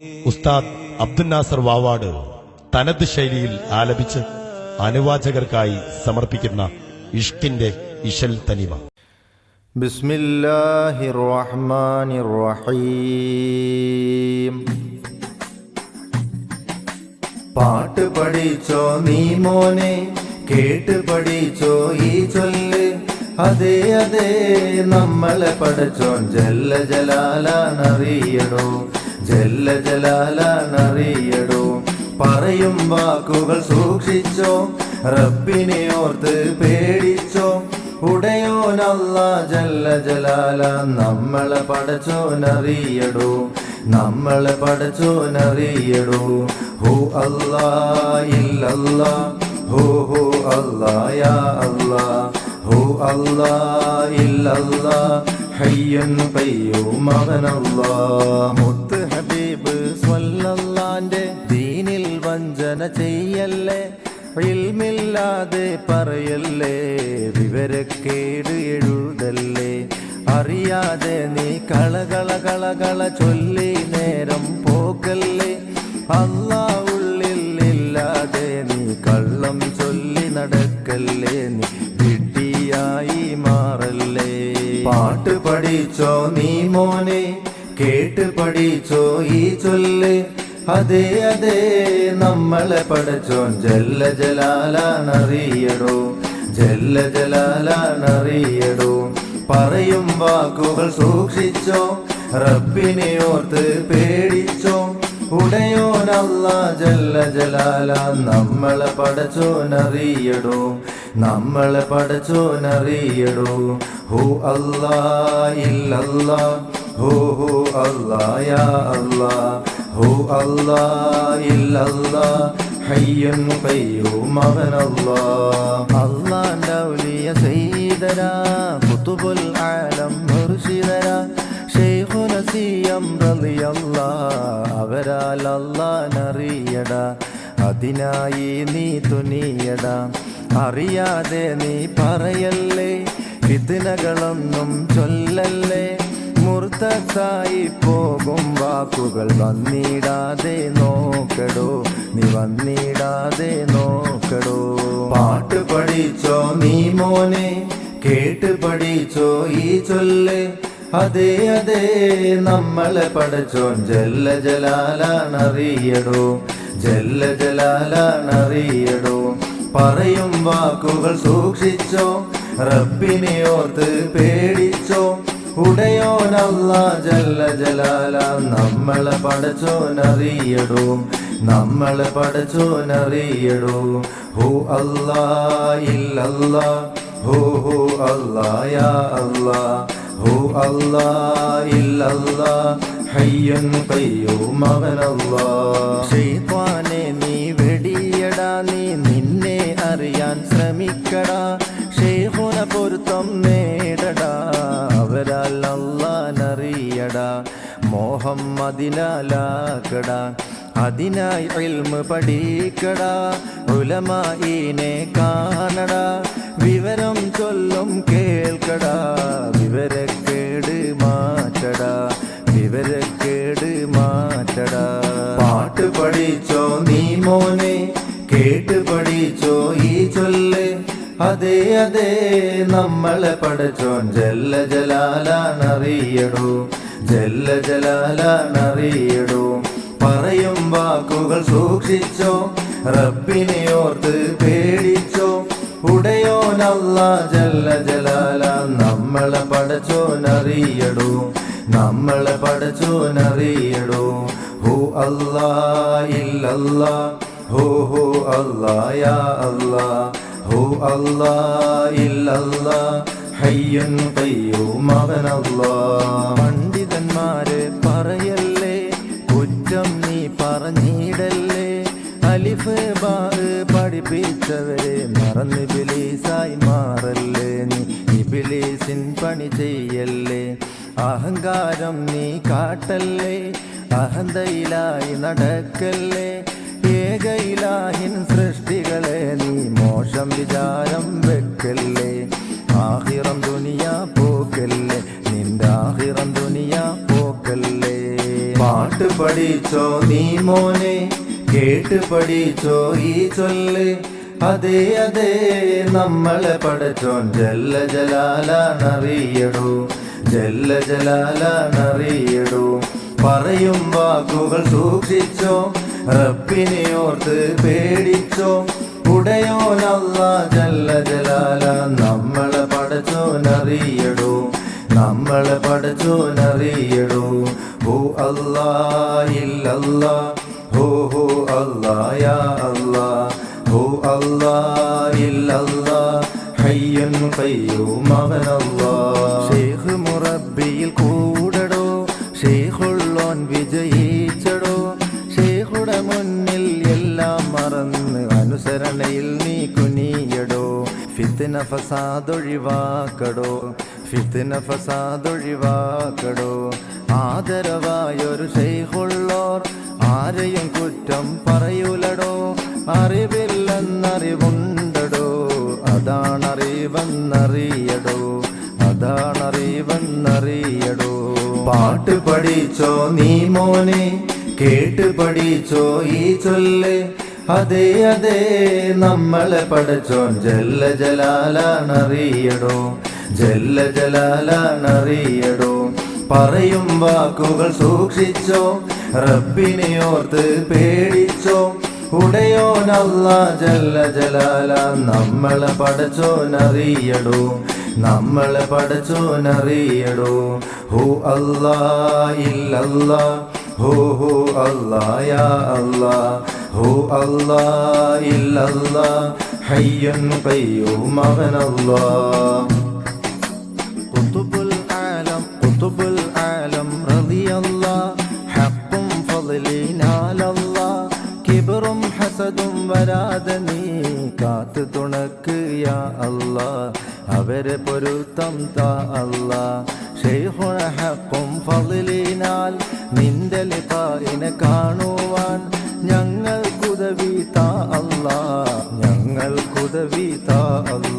ഉസ്താദ് അബ്ദുൽ നാസർ വാവാട് തനത് ശൈലിയിൽ ആലപിച്ച് അനുവാചകർക്കായി സമർപ്പിക്കുന്ന ഇഷ്കിന്റെ ഇശൽ തനിമ. ബിസ്മില്ലാഹി റഹ്മാനി റഹീം പാട്ട് പഠിച്ചോ നീ മോനെ കേട്ട് പഠിച്ചോ ഈ ചൊല്ല്. അതെ അതെ നമ്മളെ പഠിച്ചോ ജല്ല ജലാലാണ് ജല്ല ജലാലാണറിയടോ. പറയും വാക്കുകൾ സൂക്ഷിച്ചോ. റബ്ബിനെ ഓർത്ത് പേടിച്ചോ. ഉടയോനല്ല ജല്ല ജലാല നമ്മളെ പടച്ചോനറിയടോ. നമ്മളെ പടച്ചോനറിയടോ. ഹോ അല്ലാ ഹോ ഹോ അല്ലാ യാ അല്ലാ. ഹോ അല്ലാ ഇല്ലല്ലാ. ഹയ്യൻ പയ്യോ മകനല്ലാ. മുത്ത് സ്വല്ലല്ലാന്റെ ദീനിൽ വഞ്ചന ചെയ്യല്ലേ? ഇൽമില്ലാതെ പറയല്ലേ? വിവരക്കേട് എഴുതല്ലേ? അറിയാതെ നീ കളകള കളകള ചൊല്ലി നേരം പോക്കല്ലേ? അല്ലാ ഉള്ളിൽ ഇല്ലാതെ നീ കള്ളം ചൊല്ലി നടക്കല്ലേ? നീ കിട്ടിയായി മാറല്ലേ? പാട്ട് പഠിച്ചോ നീ മോനെ? കേട്ട് പഠിച്ചോ ഈ ചൊല്ല്? അതെ അതെ നമ്മളെ പഠിച്ചോ. ജല്ല ജലാലാണറിയടോ. ജല്ല ജലാലാണറിയടോ. പറയും വാക്കുകൾ സൂക്ഷിച്ചോ. റബ്ബിനെ ഓർത്ത് പേടിച്ചോ. ഉടയോനല്ല ജല്ല ജലാല നമ്മളെ പടച്ചോനറിയടോ നമ്മളെ പടച്ചോനറിയടോ ഹു അല്ലാ ഇല്ലല്ലാ ഹു ഹു അല്ലാ അല്ലാ അവരാൽ അല്ലാനറിയടാ അതിനായി നീ തുനിയടാ. അറിയാതെ നീ പറയല്ലേ ഫിത്നകളൊന്നും ചൊല്ലല്ലേ. മുർത്തായി പോകും വാക്കുകൾ വന്നിടാതെ നോക്കടോ. നീ വന്നിടാതെ നോക്കടോ. പാട്ട് പഠിച്ചോ നീ മോനെ കേട്ട് പഠിച്ചോ ഈ ചൊല്ല്. അതെ അതെ നമ്മളെ പഠിച്ചോ ജല്ല ജലാലാണറിയടോ ജല്ല ജലാലാണറിയടോ. പറയും വാക്കുകൾ സൂക്ഷിച്ചോ റബ്ബിനെ ഓർത്ത് പേടിച്ചോ. ഉടയോനല്ല ജല്ല ജലാല. നമ്മളെ പടച്ചോനറിയടും. നമ്മളെ പടച്ചോനറിയടും. ഹോ അല്ലാ ഇല്ലല്ലാ. ഹോ ഹോ അല്ലാ അല്ലാ. അല്ല അല്ലാ ഇല്ലല്ലാ. ഹയ്യൻ ഖയ്യൂം അവനല്ലാ ശ്രീപാനെ നീ വെടിയടാ. നീ നിന്നെ അറിയാൻ ശ്രമിക്കടാ. ശ്രീഹുന പൊരുത്തം നേടടാ അല്ലാനറിയടാ മോഹം അതിനാലാക്കടാ അതിനായി ഇൽമ് പഠിക്കടാ. ഉലമായിനെ കാണടാ. വിവരം ചൊല്ലും കേൾക്കടാ. വിവരക്കേട് മാറ്റടാ. വിവരക്കേട് മാറ്റടാ. പാട്ട് പഠിച്ചോ നീ മോനെ? കേട്ട് പഠിച്ചോ ഈ ചൊല്ല്? അതെ അതെ നമ്മളെ പഠിച്ചോൻ ജല്ല ജലാലാണറിയടോ ജല്ല ജലാലാണറിയടോ. പറയും വാക്കുകൾ സൂക്ഷിച്ചോ. റബ്ബിനെ ഓർത്ത് പേടിച്ചോ. ഉടയോനല്ല ജല്ല ജലാല. നമ്മളെ പടച്ചോനറിയടോ. നമ്മളെ പടച്ചോനറിയടോ. ഹോ അല്ലാ ഇല്ലല്ലാ. ഹോ ഹോ അല്ലാ യാ അല്ലാ. ഹോ അല്ലാ ഇല്ലല്ലാ. ഹയ്യൻ ഖയ്യൂം അവനല്ലാ. പഠിപ്പിച്ചവരെ മറന്ന് ബിലീസായി മാറല്ലേ നീ? ഇബിലീസിൻ പണി ചെയ്യല്ലേ? അഹങ്കാരം നീ കാട്ടല്ലേ? അഹന്തയിലായി നടക്കല്ലേ? ഏകയിലാഹിൻ സൃഷ്ടികളെ നീ മോശം വിചാരം വെക്കല്ലേ? ആഹിറം ദുനിയ പോക്കല്ലേ? നിന്റെ ആഹിറം ദുനിയ പോക്കല്ലേ? പാട്ട് പഠിച്ചോ നീ മോനെ? കേട്ട് പഠിച്ചോ ഈ ചൊല്ല്. അതെ അതെ നമ്മളെ പഠിച്ചോൻ ജല്ല ജലാലാണറിയടൂ. ജല്ല ജലാലാണറിയടൂ. പറയും വാക്കുകൾ സൂക്ഷിച്ചോ. റബ്ബിനെ ഓർത്ത് പേടിച്ചോ. ഉടയോനല്ല ജല്ല ജലാല നമ്മളെ പടച്ചോനറിയടൂ. നമ്മളെ പടച്ചോനറിയടൂ. ഓ അല്ലാ ഇല്ലല്ലാ. ഷേഖുടെ മുന്നിൽ എല്ലാം അനുസരണയിൽ നീ ഫിത്തിന ഫസാദൊഴിവാക്കടോ ഫിത്തിന ആദരവായൊരു ഷെയ്ഖുള്ളോർ ആരെയും കുറ്റം പറയൂലടോ. അറിവില്ലെന്നറിവുണ്ടടോ. അതാണറിവെന്നറിയടോ. അതാണറിവെന്നറിയടോ. പാട്ട് പഠിച്ചോ നീ മോനെ. കേട്ട് പഠിച്ചോ ഈ ചൊല്ല്. അതെ അതെ നമ്മളെ പഠിച്ചോ. ജല്ല ജലാലാണറിയടോ. ജല്ല ജലാലാണറിയടോ. പറയും വാക്കുകൾ സൂക്ഷിച്ചോ റബ്ബിനെ ഓർത്ത് പേടിച്ചോ. ഉടയോനല്ല ജല്ല ജലാല നമ്മളെ പടച്ചോനറിയടോ നമ്മളെ പടച്ചോനറിയടോ ഹോ അല്ലാ ഹോ ഹോ അല്ലാ യാ അല്ലാ. ഹോ അല്ലാ ഇല്ലല്ലാ. ഹയ്യൻ പയ്യോ അവനല്ലാ വരാതെ നീ കാത്തു തുണക്ക് യാ അല്ല അവരെ പൊരുത്തം താ അല്ല ഷെയ്ഹുണഹക്കും ഫലിലിനാൽ നിന്റെ ലിഫായിനെ കാണുവാൻ ഞങ്ങൾക്കുദവി താ അല്ല ഞങ്ങൾക്കുദവി താ അല്ല